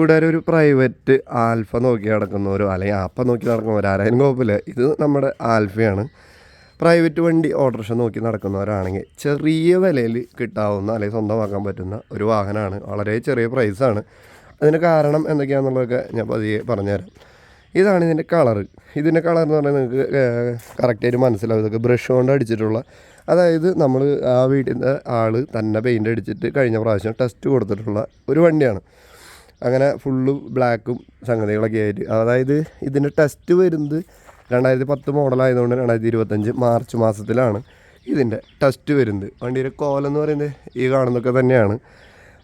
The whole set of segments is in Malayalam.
കൂട്ടുകാർ ഒരു പ്രൈവറ്റ് ആൽഫ നോക്കി നടക്കുന്നവരോ അല്ലെങ്കിൽ ആപ്പ നോക്കി നടക്കുന്നവരോ ആരായാലും കുഴപ്പമില്ല. ഇത് നമ്മുടെ ആൽഫയാണ് പ്രൈവറ്റ് വണ്ടി ഓട്ടോറിക്ഷ നോക്കി നടക്കുന്നവരാണെങ്കിൽ ചെറിയ വിലയിൽ കിട്ടാവുന്ന അല്ലെങ്കിൽ സ്വന്തമാക്കാൻ പറ്റുന്ന ഒരു വാഹനമാണ്. വളരെ ചെറിയ പ്രൈസാണ് അതിന് കാരണം എന്തൊക്കെയാണെന്നുള്ളതൊക്കെ ഞാൻ പതിയെ പറഞ്ഞുതരാം. ഇതാണ് ഇതിന്റെ കളറ് ഇതിന്റെ കളർ എന്ന് പറഞ്ഞാൽ നിങ്ങൾക്ക് കറക്റ്റായിട്ട് മനസ്സിലാവും. ഇതൊക്കെ ബ്രഷ് കൊണ്ട് അടിച്ചിട്ടുള്ള അതായത് നമ്മൾ ആ വീടിന്റെ ആൾ തന്നെ പെയിന്റ് അടിച്ചിട്ട് കഴിഞ്ഞ പ്രാവശ്യം ടെസ്റ്റ് കൊടുത്തിട്ടുള്ള ഒരു വണ്ടിയാണ്. അങ്ങനെ ഫുള്ള് ബ്ലാക്കും സംഗതികളൊക്കെ ആയിട്ട്. അതായത് ഇതിന്റെ ടെസ്റ്റ് വരുന്നത് രണ്ടായിരത്തി പത്ത് മോഡലായതുകൊണ്ട് രണ്ടായിരത്തി ഇരുപത്തഞ്ച് മാർച്ച് മാസത്തിലാണ് ഇതിന്റെ ടെസ്റ്റ് വരുന്നത്. വണ്ടിയുടെ കോലെന്ന് പറയുന്നത് ഈ കാണുന്നൊക്കെ തന്നെയാണ്.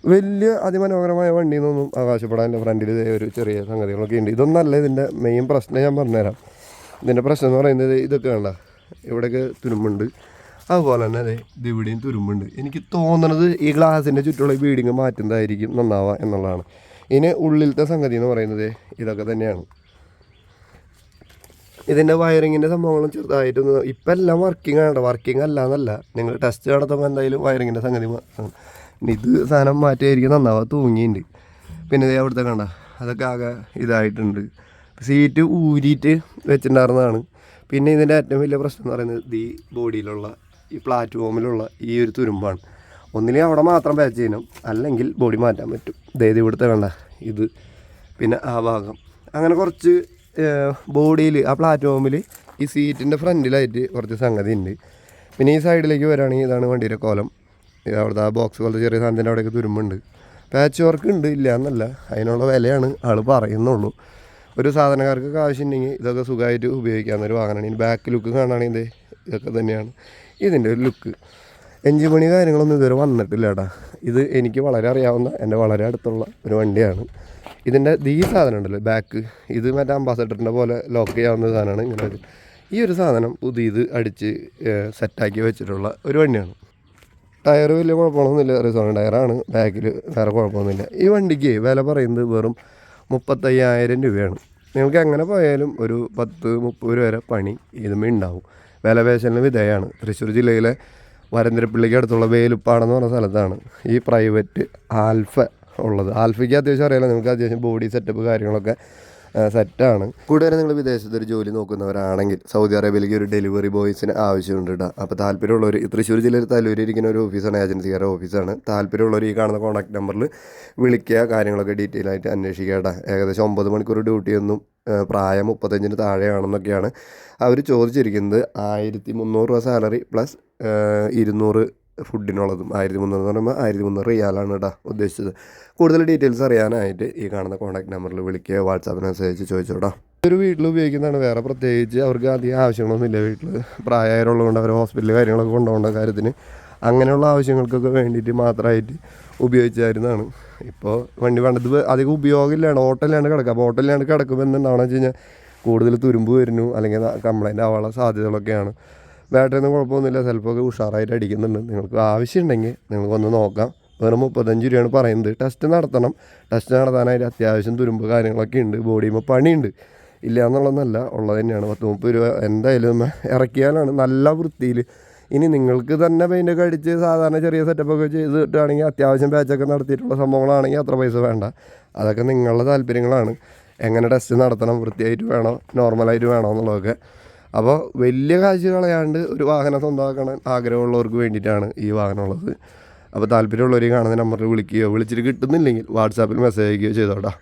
വലിയ അതിമനോഹരമായ വണ്ടി എന്നൊന്നും അവകാശപ്പെടാനില്ല ഫ്രണ്ടിൽ ഒരു ചെറിയ സംഗതികളൊക്കെ ഉണ്ട്. ഇതൊന്നല്ല ഇതിന്റെ മെയിൻ പ്രശ്നം ഞാൻ പറഞ്ഞുതരാം. ഇതിന്റെ പ്രശ്നം എന്ന് പറയുന്നത് ഇതൊക്കെ വേണ്ട ഇവിടെയൊക്കെ തുരുമ്പുണ്ട്. അതുപോലെ തന്നെ അതെ ഇത് ഇവിടെയും തുരുമ്പുണ്ട്. എനിക്ക് തോന്നുന്നത് ഈ ഗ്ലാസിന്റെ ചുറ്റുള്ള ബീഡിങ് മാറ്റുന്നതായിരിക്കും നന്നാവുക എന്നുള്ളതാണ്. ഇനി ഉള്ളിലത്തെ സംഗതി എന്ന് പറയുന്നത് ഇതൊക്കെ തന്നെയാണ്. ഇതിന്റെ വയറിങ്ങിന്റെ സംഭവങ്ങളും ചെറുതായിട്ടൊന്ന് ഇപ്പം എല്ലാം വർക്കിംഗ് ആണ് വർക്കിംഗ് അല്ല എന്നല്ല നിങ്ങൾ ടെസ്റ്റ് നടത്തുമ്പോൾ എന്തായാലും വയറിങ്ങിന്റെ സംഗതി ഇത് സാധനം മാറ്റിയായിരിക്കും നന്നാവാ തൂങ്ങിയിട്ടുണ്ട് പിന്നെ ഇതേ അവിടുത്തെ കണ്ട അതൊക്കെ ആകെ ഇതായിട്ടുണ്ട്. സീറ്റ് ഊരിയിട്ട് വെച്ചിട്ടുണ്ടായിരുന്നതാണ്. പിന്നെ ഇതിന്റെ ഏറ്റവും വലിയ പ്രശ്നം എന്ന് പറയുന്നത് ഈ ബോഡിയിലുള്ള ഈ പ്ലാറ്റ്ഫോമിലുള്ള ഈ ഒരു തുരുമ്പാണ്. ഒന്നിലെ അവിടെ മാത്രം പാച്ച് ചെയ്യണം. അല്ലെങ്കിൽ ബോഡി മാറ്റാൻ പറ്റും. അതായത് ഇവിടുത്തെ കണ്ട. ഇത്. പിന്നെ ആ ഭാഗം. അങ്ങനെ കുറച്ച് ബോഡിയിൽ ആ പ്ലാറ്റ്ഫോമിൽ ഈ സീറ്റിന്റെ ഫ്രണ്ടിലായിട്ട് കുറച്ച് സംഗതി ഉണ്ട് പിന്നെ ഈ സൈഡിലേക്ക് വരികയാണെങ്കിൽ ഇതാണ് വണ്ടിയുടെ കോലം. അവിടുത്തെ ആ ബോക്സ് പോലത്തെ ചെറിയ സാധനത്തിന്റെ അവിടെയൊക്കെ തുരുമ്പുണ്ട്. പാച്ച് വർക്ക് ഉണ്ട് ഇല്ല എന്നല്ല. അതിനുള്ള വിലയാണ് ആൾ പറയുന്നുള്ളൂ. ഒരു സാധനക്കാർക്ക് ആവശ്യമുണ്ടെങ്കിൽ ഇതൊക്കെ സുഖമായിട്ട് ഉപയോഗിക്കാവുന്ന ഒരു വാഹനമാണ്. ഇനി ബാക്ക് ലുക്ക് കാണുകയാണെങ്കിൽ ഇതൊക്കെ തന്നെയാണ്. ഇതിന്റെ ഒരു ലുക്ക് എഞ്ചിൻ പണി കാര്യങ്ങളൊന്നും ഇതുവരെ വന്നിട്ടില്ല ഇത് എനിക്ക് വളരെ അറിയാവുന്ന എന്റെ വളരെ അടുത്തുള്ള ഒരു വണ്ടിയാണ്. ഇതിന്റെ ഇത് ഈ സാധനം ഉണ്ടല്ലോ ബാക്ക് ഇത് മറ്റേ അംബാസഡറിന്റെ പോലെ ലോക്ക് ചെയ്യാവുന്ന സാധനമാണ് ഇങ്ങനെ ഈ ഒരു സാധനം പുതിയത് അടിച്ച് സെറ്റാക്കി വെച്ചിട്ടുള്ള ഒരു വണ്ടിയാണ്. ടയർ വലിയ കുഴപ്പമൊന്നുമില്ല റിസോൺ ടയറാണ് ബാക്കിൽ വേറെ കുഴപ്പമൊന്നുമില്ല. ഈ വണ്ടിക്ക് വില പറയുന്നത് വെറും മുപ്പത്തയ്യായിരം രൂപയാണ്. നിങ്ങൾക്ക് എങ്ങനെ പോയാലും ഒരു പത്ത് മുപ്പത് രൂപ വരെ പണി ഇതുമേ ഉണ്ടാവും. വില പേശലിന് വിധേയമാണ് തൃശ്ശൂർ ജില്ലയിലെ വരന്തരപ്പള്ളിക്ക് അടുത്തുള്ള വേലുപ്പാടെന്ന് പറഞ്ഞ സ്ഥലത്താണ് ഈ പ്രൈവറ്റ് ആൽഫ ഉള്ളത്. ആൽഫയ്ക്ക് അത്യാവശ്യം അറിയാലോ നിങ്ങൾക്ക് അത്യാവശ്യം ബോഡി സെറ്റപ്പ് കാര്യങ്ങളൊക്കെ സെറ്റാണ് കൂടുതലും നിങ്ങൾ വിദേശത്തൊരു ജോലി നോക്കുന്നവരാണെങ്കിൽ സൗദി അറേബ്യയിലേക്ക് ഒരു ഡെലിവറി ബോയ്സിന് ആവശ്യമുണ്ട് കേട്ടോ അപ്പോൾ താല്പര്യമുള്ളവർ തൃശ്ശൂർ ജില്ലയിൽ തല്ലൂരിൽ ഇരിക്കുന്ന ഒരു ഓഫീസാണ് ഏജൻസിക്കാരുടെ ഓഫീസാണ്. താല്പര്യമുള്ളവർ ഈ കാണുന്ന കോൺടാക്ട് നമ്പറിൽ വിളിക്കുക കാര്യങ്ങളൊക്കെ ഡീറ്റെയിൽ ആയിട്ട് അന്വേഷിക്കുക ഏകദേശം ഒമ്പത് മണിക്കൂർ ഡ്യൂട്ടിയൊന്നും പ്രായം മുപ്പത്തഞ്ചിന് താഴെയാണെന്നൊക്കെയാണ് അവർ ചോദിച്ചിരിക്കുന്നത്. ആയിരത്തി മുന്നൂറ് രൂപ സാലറി പ്ലസ് ഇരുന്നൂറ് ഫുഡിനുള്ളതും ആയിരത്തി മുന്നൂറ് എന്ന് പറയുമ്പോൾ ആയിരത്തി മുന്നൂറ് റിയാലാണ് കേട്ടോ ഉദ്ദേശിച്ചത്. കൂടുതൽ ഡീറ്റെയിൽസ് അറിയാനായിട്ട് ഈ കാണുന്ന കോൺടാക്ട് നമ്പറിൽ വിളിക്കുക. വാട്സാപ്പ് മെസ്സേജ് ചോദിച്ചോടാ ഒരു വീട്ടിൽ ഉപയോഗിക്കുന്നതാണ്. വേറെ പ്രത്യേകിച്ച് അവർക്ക് അധികം ആവശ്യങ്ങളൊന്നുമില്ല വീട്ടിൽ പ്രായമായവരുള്ളതുകൊണ്ട് അവർ ഹോസ്പിറ്റലിൽ കാര്യങ്ങളൊക്കെ കൊണ്ടുപോകേണ്ട കാര്യത്തിന്. അങ്ങനെയുള്ള ആവശ്യങ്ങൾക്കൊക്കെ വേണ്ടിയിട്ട് മാത്രമായിട്ട് ഉപയോഗിച്ചായിരുന്നതാണ്. ഇപ്പോൾ വണ്ടി വേണ്ടത് അധികം ഉപയോഗമില്ലാണ് ഓട്ടമില്ലാണ്ട് കിടക്കുക അപ്പോൾ ഓട്ടമില്ലാണ്ട് കിടക്കുമ്പോൾ എന്തുണ്ടാവണം വെച്ച് കഴിഞ്ഞാൽ കൂടുതൽ തുരുമ്പ് വരുന്നു അല്ലെങ്കിൽ കംപ്ലൈന്റ് ആവാനുള്ള സാധ്യതകളൊക്കെയാണ്. ബാറ്ററി ഒന്നും കുഴപ്പമൊന്നുമില്ല. ചിലപ്പോൾ ഉഷാറായിട്ട് അടിക്കുന്നുണ്ട്. നിങ്ങൾക്ക് ആവശ്യമുണ്ടെങ്കിൽ നിങ്ങൾക്കൊന്ന് നോക്കാം. വെറും മുപ്പത്തഞ്ച് രൂപയാണ് പറയുന്നത്. ടെസ്റ്റ് നടത്തണം. ടെസ്റ്റ് നടത്താനായിട്ട് അത്യാവശ്യം തുരുമ്പ് കാര്യങ്ങളൊക്കെ ഉണ്ട്. ബോഡിയുമ്പോൾ പണിയുണ്ട്. ഇല്ല എന്നുള്ളതെന്നല്ല ഉള്ളത് തന്നെയാണ്. പത്ത് മുപ്പത് രൂപ എന്തായാലും ഇറക്കിയാലാണ് നല്ല വൃത്തിയിൽ ഇനി നിങ്ങൾക്ക് തന്നെ പെയിന്റൊക്കെ അടിച്ച് സാധാരണ ചെറിയ സെറ്റപ്പൊക്കെ ചെയ്ത് കിട്ടുകയാണെങ്കിൽ അത്യാവശ്യം ബാച്ചൊക്കെ നടത്തിയിട്ടുള്ള സംഭവങ്ങളാണെങ്കിൽ അത്ര പൈസ വേണ്ട. അതൊക്കെ നിങ്ങളുടെ താല്പര്യങ്ങളാണ്. എങ്ങനെ ടെസ്റ്റ് നടത്തണം വൃത്തിയായിട്ട് വേണോ നോർമലായിട്ട് വേണോ എന്നുള്ളതൊക്കെ. അപ്പോൾ വലിയ കാശ് കളയാണ്ട് ഒരു വാഹനം സ്വന്തമാക്കണം ആഗ്രഹമുള്ളവർക്ക് വേണ്ടിയിട്ടാണ് ഈ വാഹനം ഉള്ളത് അപ്പോൾ താല്പര്യമുള്ളവർ കാണുന്ന നമ്പറിൽ വിളിക്കുകയോ വിളിച്ചിട്ട് കിട്ടുന്നില്ലെങ്കിൽ വാട്സാപ്പിൽ മെസ്സേജ് അയക്കുകയോ ചെയ്തോട്ടാ.